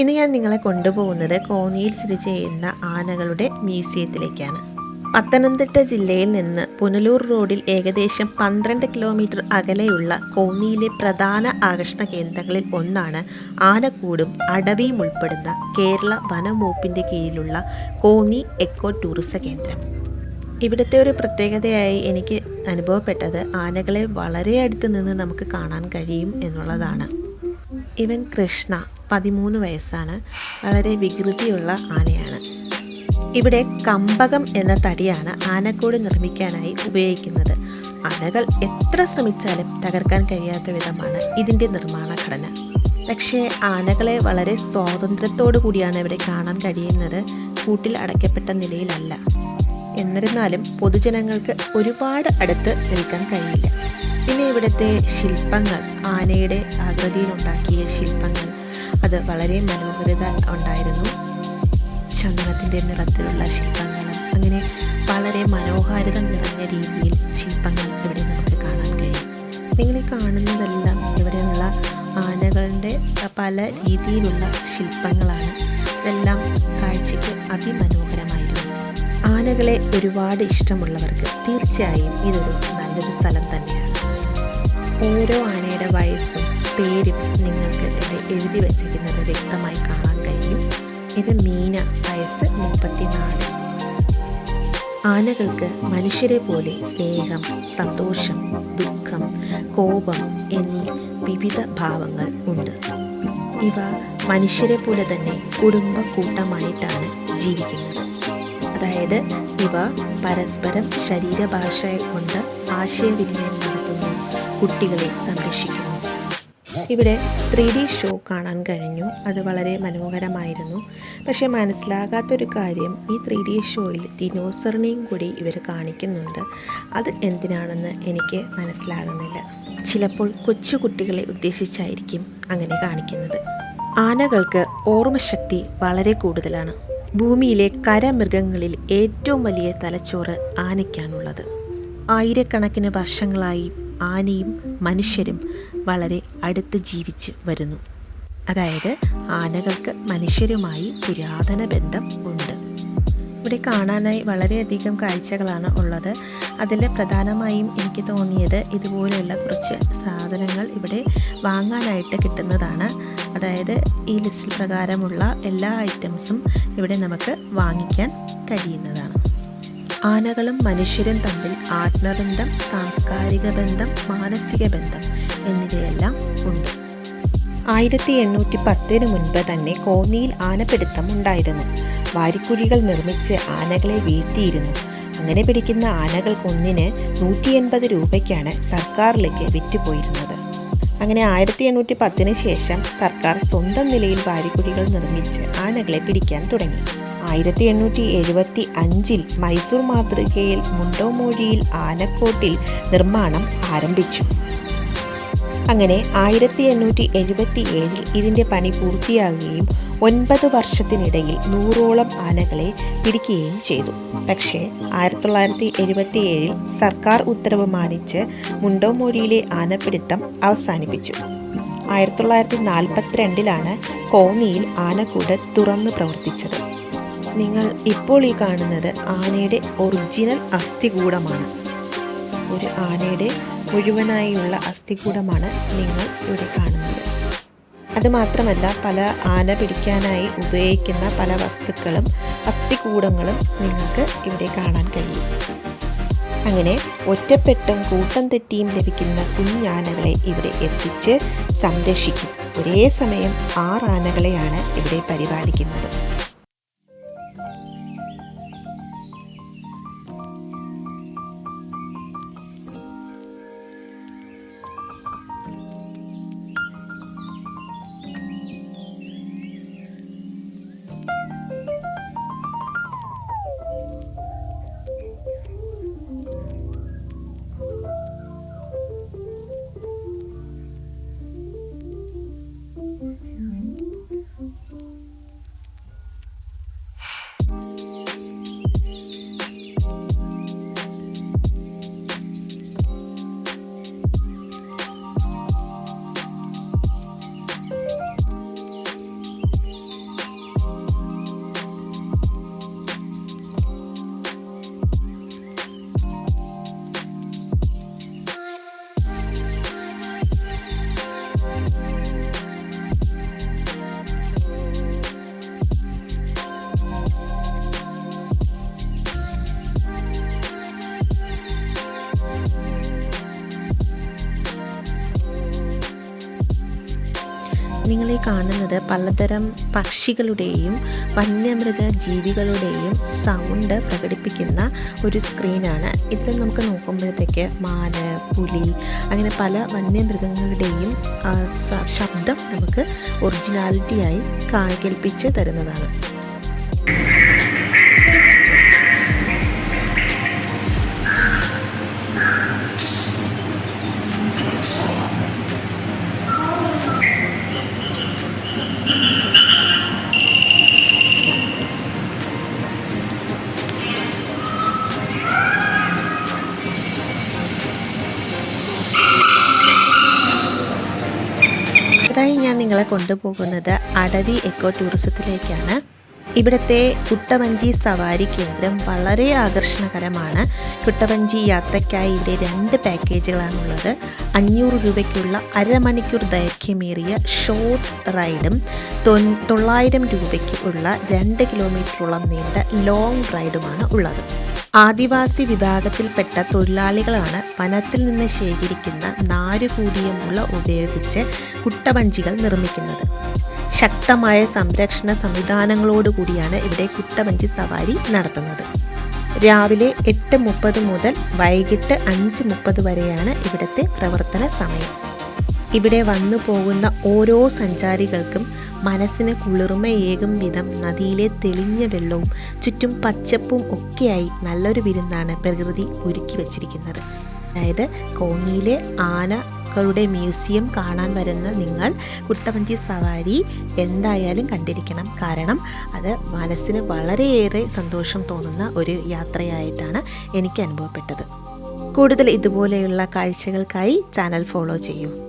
ഇന്ന് ഞാൻ നിങ്ങളെ കൊണ്ടുപോകുന്നത് കോന്നിയിൽ സ്ഥിതി ചെയ്യുന്ന ആനകളുടെ മ്യൂസിയത്തിലേക്കാണ്. പത്തനംതിട്ട ജില്ലയിൽ നിന്ന് പുനലൂർ റോഡിൽ ഏകദേശം പന്ത്രണ്ട് കിലോമീറ്റർ അകലെയുള്ള കോന്നിയിലെ പ്രധാന ആകർഷണ കേന്ദ്രങ്ങളിൽ ഒന്നാണ് ആനക്കൂടും അടവിയും ഉൾപ്പെടുന്ന കേരള വനംവകുപ്പിന്റെ കീഴിലുള്ള കോന്നി എക്കോ ടൂറിസം കേന്ദ്രം. ഇവിടുത്തെ ഒരു പ്രത്യേകതയായി എനിക്ക് അനുഭവപ്പെട്ടത് ആനകളെ വളരെ അടുത്ത് നിന്ന് നമുക്ക് കാണാൻ കഴിയും എന്നുള്ളതാണ്. ഇവൻ കൃഷ്ണ. പതിമൂന്ന് വയസ്സാണ്. വളരെ വികൃതിയുള്ള ആനയാണ്. ഇവിടെ കമ്പകം എന്ന തടിയാണ് ആനക്കൂട് നിർമ്മിക്കാനായി ഉപയോഗിക്കുന്നത്. ആനകൾ എത്ര ശ്രമിച്ചാലും തകർക്കാൻ കഴിയാത്ത വിധമാണ് ഇതിന്റെ നിർമ്മാണ ഘടന. പക്ഷേ ആനകളെ വളരെ സ്വാതന്ത്ര്യത്തോടു കൂടിയാണ് ഇവിടെ കാണാൻ കഴിയുന്നത്. കൂട്ടിൽ അടയ്ക്കപ്പെട്ട നിലയിലല്ല. എന്നിരുന്നാലും പൊതുജനങ്ങൾക്ക് ഒരുപാട് അടുത്ത് നിൽക്കാൻ കഴിയില്ല. പിന്നെ ഇവിടുത്തെ ശില്പങ്ങൾ ആനയുടെ ആകൃതിയിലുണ്ടാക്കിയ ശില്പങ്ങൾ അത് വളരെ മനോഹരത ഉണ്ടായിരുന്നു. ചന്ദനത്തിന്റെ നിറത്തിലുള്ള ശില്പങ്ങളും അങ്ങനെ വളരെ മനോഹാരിത നിറഞ്ഞ രീതിയിൽ ശില്പങ്ങൾ ഇവിടെ നമുക്ക് കാണാൻ കഴിയും. നിങ്ങൾ കാണുന്നതെല്ലാം ഇവിടെയുള്ള ആനകളുടെ പല രീതിയിലുള്ള ശില്പങ്ങളാണ്. ഇതെല്ലാം കാഴ്ചയ്ക്ക് അതിമനോഹരമായിരുന്നു. ആനകളെ ഒരുപാട് ഇഷ്ടമുള്ളവർക്ക് തീർച്ചയായും ഇതൊരു നല്ലൊരു സ്ഥലം തന്നെയാണ്. ഓരോ ആനയുടെ വയസ്സും പേരും നിങ്ങൾക്ക് ഇവിടെ എഴുതി വച്ചിരിക്കുന്നത് വ്യക്തമായി കാണാൻ കഴിയും. ഇത് മീന വയസ്സ് മുപ്പത്തിനാല്. ആനകൾക്ക് മനുഷ്യരെ പോലെ സ്നേഹം സന്തോഷം ദുഃഖം കോപം എന്നീ വിവിധ ഭാവങ്ങൾ ഉണ്ട്. ഇവ മനുഷ്യരെ പോലെ തന്നെ കുടുംബ കൂട്ടമായിട്ടാണ് ജീവിക്കുന്നത്. അതായത് ഇവ പരസ്പരം ശരീരഭാഷ കൊണ്ട് ആശയവിനിമയം നടത്തുന്നു കുട്ടികളെ സംരക്ഷിക്കുന്നു. ഇവിടെ ത്രീ ഡി ഷോ കാണാൻ കഴിഞ്ഞു. അത് വളരെ മനോഹരമായിരുന്നു. പക്ഷേ മനസ്സിലാകാത്തൊരു കാര്യം ഈ ത്രീ ഡി ഷോയിൽ ദിനോസറിനെയും കൂടി ഇവർ കാണിക്കുന്നുണ്ട്. അത് എന്തിനാണെന്ന് എനിക്ക് മനസ്സിലാകുന്നില്ല. ചിലപ്പോൾ കൊച്ചുകുട്ടികളെ ഉദ്ദേശിച്ചായിരിക്കും അങ്ങനെ കാണിക്കുന്നത്. ആനകൾക്ക് ഓർമ്മശക്തി വളരെ കൂടുതലാണ്. ഭൂമിയിലെ കരമൃഗങ്ങളിൽ ഏറ്റവും വലിയ തലച്ചോറ് ആനയ്ക്കാണുള്ളത്. ആയിരക്കണക്കിന് വർഷങ്ങളായി ആനയും മനുഷ്യരും വളരെ അടുത്ത് ജീവിച്ച് വരുന്നു. അതായത് ആനകൾക്ക് മനുഷ്യരുമായി പുരാതന ബന്ധം ഉണ്ട്. ഇവിടെ കാണാനായി വളരെയധികം കാഴ്ചകളാണ് ഉള്ളത്. അതിൽ പ്രധാനമായും എനിക്ക് തോന്നിയത് ഇതുപോലെയുള്ള കുറച്ച് സാധനങ്ങൾ ഇവിടെ വാങ്ങാനായിട്ട് കിട്ടുന്നതാണ്. അതായത് ഈ ലിസ്റ്റിൽ പ്രകാരമുള്ള എല്ലാ ഐറ്റംസും ഇവിടെ നമുക്ക് വാങ്ങിക്കാൻ കഴിയുന്നതാണ്. ആനകളും മനുഷ്യരും തമ്മിൽ ആത്മബന്ധം സാംസ്കാരിക ബന്ധം മാനസിക ബന്ധം എന്നിവയെല്ലാം ഉണ്ട്. ആയിരത്തി എണ്ണൂറ്റി പത്തിന് മുൻപ് തന്നെ കോന്നിയിൽ ആനപ്പിടുത്തം ഉണ്ടായിരുന്നു. വാരിക്കുഴികൾ നിർമ്മിച്ച് ആനകളെ വീഴ്ത്തിയിരുന്നു. അങ്ങനെ പിടിക്കുന്ന ആനകൾക്കൊന്നിന് നൂറ്റി എൺപത് രൂപയ്ക്കാണ് സർക്കാരിലേക്ക് വിറ്റുപോയിരുന്നത്. അങ്ങനെ ആയിരത്തി എണ്ണൂറ്റി പത്തിന് ശേഷം സർക്കാർ സ്വന്തം നിലയിൽ വാരിക്കുഴികൾ നിർമ്മിച്ച് ആനകളെ പിടിക്കാൻ തുടങ്ങി. ആയിരത്തി എണ്ണൂറ്റി എഴുപത്തി അഞ്ചിൽ മൈസൂർ മാതൃകയിൽ മുണ്ടോമോഴിയിൽ ആനക്കോട്ടിൽ നിർമ്മാണം ആരംഭിച്ചു. അങ്ങനെ ആയിരത്തി എണ്ണൂറ്റി എഴുപത്തി ഏഴിൽ ഇതിന്റെ പണി പൂർത്തിയാകുകയും ഒൻപത് വർഷത്തിനിടയിൽ നൂറോളം ആനകളെ പിടിക്കുകയും ചെയ്തു. പക്ഷേ ആയിരത്തി തൊള്ളായിരത്തി എഴുപത്തി ഏഴിൽ സർക്കാർ ഉത്തരവ് മാനിച്ച് മുണ്ടോമോഴിയിലെ ആനപ്പിടുത്തം അവസാനിപ്പിച്ചു. ആയിരത്തി തൊള്ളായിരത്തി നാൽപ്പത്തിരണ്ടിലാണ് കോന്നിയിൽ ആനക്കൂട് തുറന്നു പ്രവർത്തിച്ചത്. നിങ്ങൾ ഇപ്പോൾ ഈ കാണുന്നത് ആനയുടെ ഒറിജിനൽ അസ്ഥികൂടമാണ്. ഒരു ആനയുടെ മുഴുവനായുള്ള അസ്ഥികൂടമാണ് നിങ്ങൾ ഇവിടെ കാണുന്നത്. അതുമാത്രമല്ല പല ആന പിടിക്കാനായി ഉപയോഗിക്കുന്ന പല വസ്തുക്കളും അസ്ഥികൂടങ്ങളും നിങ്ങൾക്ക് ഇവിടെ കാണാൻ കഴിയും. അങ്ങനെ ഒറ്റപ്പെട്ടും കൂട്ടം തെറ്റിയും ലഭിക്കുന്ന കുഞ്ഞാനകളെ ഇവിടെ എത്തിച്ച് സംരക്ഷിക്കും. ഒരേ സമയം ആറാനകളെയാണ് ഇവിടെ പരിപാലിക്കുന്നത്. നിങ്ങൾ ഈ കാണുന്നത് പലതരം പക്ഷികളുടെയും വന്യമൃഗ ജീവികളുടെയും സൗണ്ട് പ്രകടിപ്പിക്കുന്ന ഒരു സ്ക്രീനാണ്. ഇതിൽ നമുക്ക് നോക്കുമ്പോഴത്തേക്ക് മാന് പുലി അങ്ങനെ പല വന്യമൃഗങ്ങളുടെയും ശബ്ദം നമുക്ക് ഒറിജിനാലിറ്റിയായി കേൾപ്പിച്ച് തരുന്നതാണ്. ഞാൻ നിങ്ങളെ കൊണ്ടുപോകുന്നത് അടവി എക്കോ ടൂറിസത്തിലേക്കാണ് ഇവിടുത്തെ കുട്ടവഞ്ചി സവാരി കേന്ദ്രം വളരെ ആകർഷണകരമാണ്. കുട്ടവഞ്ചി യാത്രയ്ക്കായി ഇവിടെ രണ്ട് പാക്കേജുകളാണുള്ളത്. അഞ്ഞൂറ് രൂപയ്ക്കുള്ള അരമണിക്കൂർ ദൈർഘ്യമേറിയ ഷോർട്ട് റൈഡും തൊള്ളായിരം രൂപയ്ക്ക് ഉള്ള രണ്ട് കിലോമീറ്ററോളം നീണ്ട ലോങ് റൈഡുമാണ് ഉള്ളത്. ആദിവാസി വിഭാഗത്തിൽപ്പെട്ട തൊഴിലാളികളാണ് വനത്തിൽ നിന്ന് ശേഖരിക്കുന്ന നാരുകൂടിയ മുള ഉപയോഗിച്ച് കുട്ടവഞ്ചികൾ നിർമ്മിക്കുന്നത്. ശക്തമായ സംരക്ഷണ സംവിധാനങ്ങളോടുകൂടിയാണ് ഇവിടെ കുട്ടവഞ്ചി സവാരി നടത്തുന്നത്. രാവിലെ എട്ട് മുപ്പത് മുതൽ വൈകിട്ട് അഞ്ച് മുപ്പത് വരെയാണ് ഇവിടുത്തെ പ്രവർത്തന സമയം. ഇവിടെ വന്നു പോകുന്ന ഓരോ സഞ്ചാരികൾക്കും മനസ്സിന് കുളിർമയേകും വിധം നദിയിലെ തെളിഞ്ഞ വെള്ളവും ചുറ്റും പച്ചപ്പും ഒക്കെയായി നല്ലൊരു വിരുന്നാണ് പ്രകൃതി ഒരുക്കി വച്ചിരിക്കുന്നത്. അതായത് കോന്നിയിലെ ആനകളുടെ മ്യൂസിയം കാണാൻ വരുന്ന നിങ്ങൾ കുട്ടവഞ്ചി സവാരി എന്തായാലും കണ്ടിരിക്കണം. കാരണം അത് മനസ്സിന് വളരെയേറെ സന്തോഷം തോന്നുന്ന ഒരു യാത്രയായിട്ടാണ് എനിക്ക് അനുഭവപ്പെട്ടത്. കൂടുതൽ ഇതുപോലെയുള്ള കാഴ്ചകൾക്കായി ചാനൽ ഫോളോ ചെയ്യൂ.